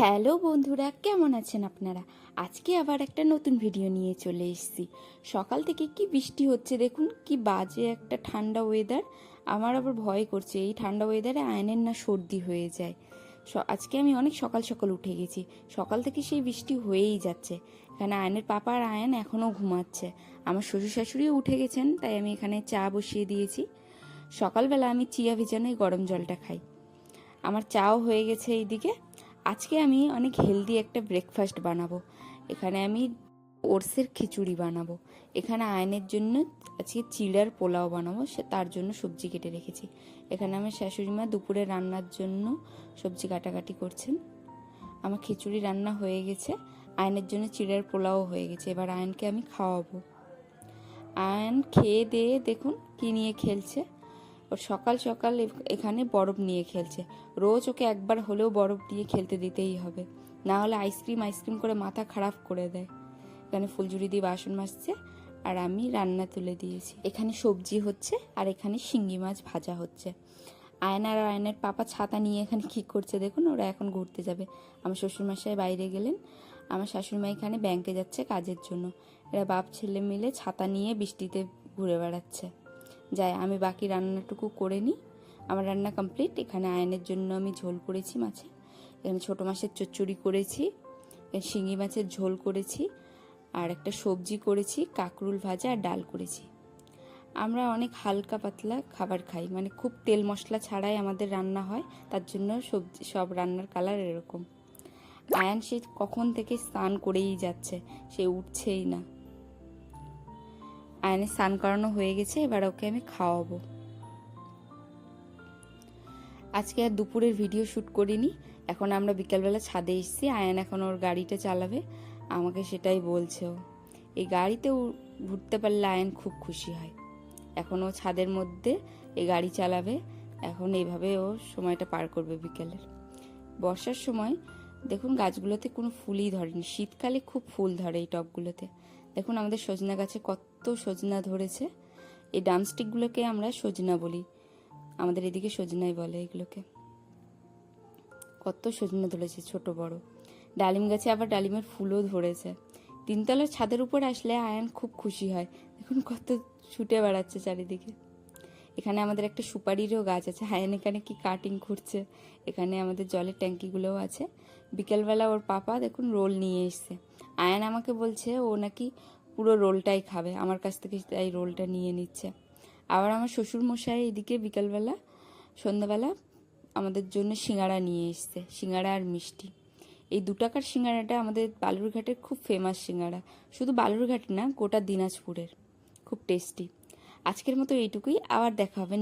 Hello বন্ধুরা, কেমন আছেন আপনারা? আজকে আবার একটা নতুন ভিডিও নিয়ে চলে এসেছি। সকাল থেকে কি বৃষ্টি হচ্ছে দেখুন, কি বাজে একটা ঠান্ডা ওয়েদার আমার আবার ভয় করছে, এই ঠান্ডা ওয়েদারে আয়নের না সর্দি হয়ে যায়। আজকে আমি অনেক সকাল সকাল উঠে গেছি। সকাল থেকে সেই বৃষ্টি হয়েই যাচ্ছে। এখানে আয়নের পাপা আর আয়ন এখনও ঘুমাচ্ছে। আমার শ্বশুর শাশুড়িও উঠে গেছেন, তাই আমি এখানে চা বসিয়ে দিয়েছি। সকালবেলা আমি চিয়া ভিজানো এই গরম জলটা খাই। আমার চাও হয়ে গেছে এইদিকে। আজকে আমি অনেক হেলদি একটা ব্রেকফাস্ট বানাবো। এখানে আমি ওটসের খিচুড়ি বানাবো। এখানে আয়নের জন্য আজকে চিড়ার পোলাও বানাবো, সে তার জন্য সবজি কেটে রেখেছি। এখানে আমার শাশুড়ি মা দুপুরে রান্নার জন্য সবজি কাটাকাটি করছেন। আমার খিচুড়ি রান্না হয়ে গেছে। আয়নের জন্য চিড়ার পোলাও হয়ে গেছে। এবার আয়নকে আমি খাওয়াবো। আয়ন খেয়ে দিয়ে দেখুন কী নিয়ে খেলছে। ওর সকাল সকাল এখানে বরফ নিয়ে খেলছে। রোজ ওকে একবার হলেও বরফ দিয়ে খেলতে দিতেই হবে। না হলে আইসক্রিম আইসক্রিম করে মাথা খারাপ করে দেয়। এখানে ফুলঝুরি দিয়ে বাসন মাজছে আর আমি রান্না তুলে দিয়েছি। এখানে সবজি হচ্ছে আর এখানে শিঙ্গি মাছ ভাজা হচ্ছে। আয়নার আর আয়নের পাপা ছাতা নিয়ে এখানে কী করছে দেখুন, ওরা এখন ঘুরতে যাবে। আমার শ্বশুরমশাই বাইরে গেলেন। আমার শাশুড়িমা এখানে ব্যাংকে যাচ্ছে কাজের জন্য। এরা বাপ, ছেলে মিলে ছাতা নিয়ে বৃষ্টিতে ঘুরে বেড়াচ্ছে। যাই, আমি বাকি রান্নাটুকু করে নিই। আমার রান্না কমপ্লিট এখানে আয়নের জন্য আমি ঝোল করেছি মাছে এখানে ছোটো মাছের চচ্চড়ি করেছি শিঙি মাছের ঝোল করেছি, আর একটা সবজি করেছি, কাকরুল ভাজা আর ডাল করেছি। আমরা অনেক হালকা পাতলা খাবার খাই মানে খুব তেল মশলা ছাড়াই আমাদের রান্না হয়, তার জন্য সবজি, সব রান্নার কালার এরকম। আয়ান সে কখন থেকে স্নান করেই যাচ্ছে, সে উঠছেই না। আয়নের স্নান করানো হয়ে গেছে, এবার ওকে আমি খাওয়াবো। আজকে আর দুপুরের ভিডিও শ্যুট করিনি, এখন আমরা বিকালবেলা ছাদে এসেছি, আয়ন এখন ওর গাড়িটা চালাবে, আমাকে সেটাই বলছে ও। এই গাড়িতে ঘুরতে পারলে আয়ন খুব খুশি হয়। এখন ও ছাদের মধ্যে এই গাড়ি চালাবে, এখন এইভাবে ও সময়টা পার করবে বিকেলের। বর্ষার সময় দেখুন গাছগুলোতে কোনো ফুলই ধরেনি, শীতকালে খুব ফুল ধরে এই টবগুলোতে। দেখুন আমাদের সজনা গাছে কত সজনা ধরেছে। এই ডামস্টিকগুলোকে আমরা সজনা বলি। আমাদের এদিকে সজনাই বলে এগুলোকে। কত সজনা ধরেছে, ছোট, বড়। ডালিম গাছে আবার ডালিমের ফুলও ধরেছে। তিনতলার ছাদের উপর আসলে আয়ান খুব খুশি হয়। দেখুন কত ছুটে বেড়াচ্ছে চারিদিকে। এখানে আমাদের একটা সুপারিরও গাছ আছে। আয়ান এখানে কি কাটিং করছে এখানে আমাদের জলের ট্যাঙ্কিগুলোও আছে। বিকেলবেলা ওর পাপা দেখুন রোল নিয়ে এসছে। আয়ান আমাকে বলছে, ও নাকি পুরো রোলটাই খাবে, আমার কাছ থেকে তাই রোলটা নিয়ে নিচ্ছে। আবার আমার শ্বশুর মশাই এদিকে বিকালবেলা, সন্ধ্যাবেলা আমাদের জন্য সিঙ্গাড়া নিয়ে এসছে, সিঙ্গাড়া আর মিষ্টি। এই দু টাকার সিঙ্গাড়াটা আমাদের বালুরঘাটের খুব ফেমাস সিঙ্গাড়া। শুধু বালুরঘাট না, গোটা দিনাজপুরের। খুব টেস্টি আজকের মতো এইটুকুই আবার দেখা হবে